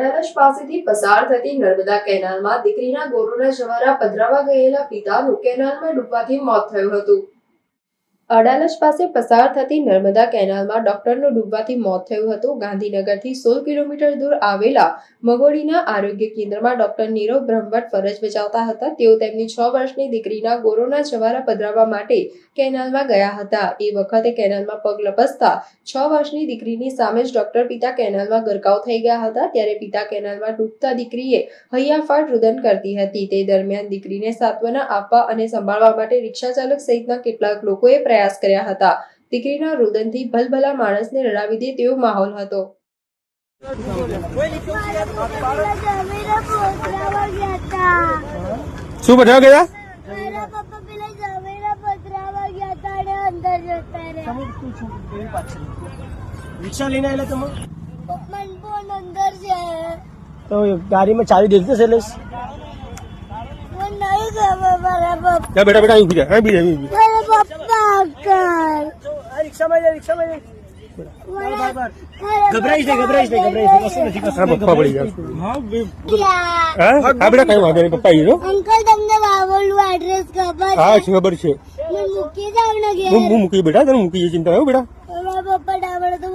અડાલજ પાસેથી પસાર થતી નર્મદા કેનાલમાં દીકરીના ગોરુના જવારા પધરાવા ગયેલા પિતાનું કેનાલમાં ડૂબવાથી મોત થયું હતું. અડાલજ પાસે પસાર થતી નર્મદા કેનાલમાં ડોક્ટરનું ડૂબવાથી મોત થયું હતું. ગાંધીનગરથી સોળ કિલોમીટર દૂર આવેલા મગોડીના આરોગ્ય કેન્દ્રમાં ડોક્ટર નીરવ બ્રહ્મભટ્ટ ફરજ બજાવતા હતા. તેઓ તેમની છ વર્ષની દીકરીના ગોરોના જવારા પધરાવવા માટે કેનાલમાં ગયા હતા. એ વખતે કેનાલમાં પગ લપસતા છ વર્ષની દીકરીની સામે જ ડોક્ટર પિતા કેનાલમાં ગરકાવ થઈ ગયા હતા. ત્યારે પિતા કેનાલમાં ડૂબતા દીકરીએ હૈયાફાટ રુદન કરતી હતી. તે દરમિયાન દીકરીને સાંત્વના આપવા અને સંભાળવા માટે રિક્ષા ચાલક સહિતના કેટલાક લોકોએ પ્રયાસ કર્યા હતા. દીકરીના રુદનથી ભલભલા માણસને રડાવી દે તેવો માહોલ હતો. શું બતાવવા ગયા મારા પપ્પા પેલા જમીને પોતરાવા ગયા હતા અને અંદર જતા રહ્યા. રિક્ષા લઈને આવેલા તમે? પપ્પા ફોન અંદર છે. તો ગાડીમાં ચાવી દેખતે છે એટલે મને નહીં ખબર મારા પપ્પા. બેટા બેટા અહીં ઊભી જા. અહીં બીજા અહીં મારા પપ્પા રિક્ષામાં જાય રિક્ષામાં જાય ગભરાઈ છે ગભરાઈ છે વાંધો નહીં પપ્પા હા ખબર છે. હું મૂકી જાવ ને હું બેટા મૂકી ચિંતા આવ્યો બેટા. પપ્પા ડાવડ તો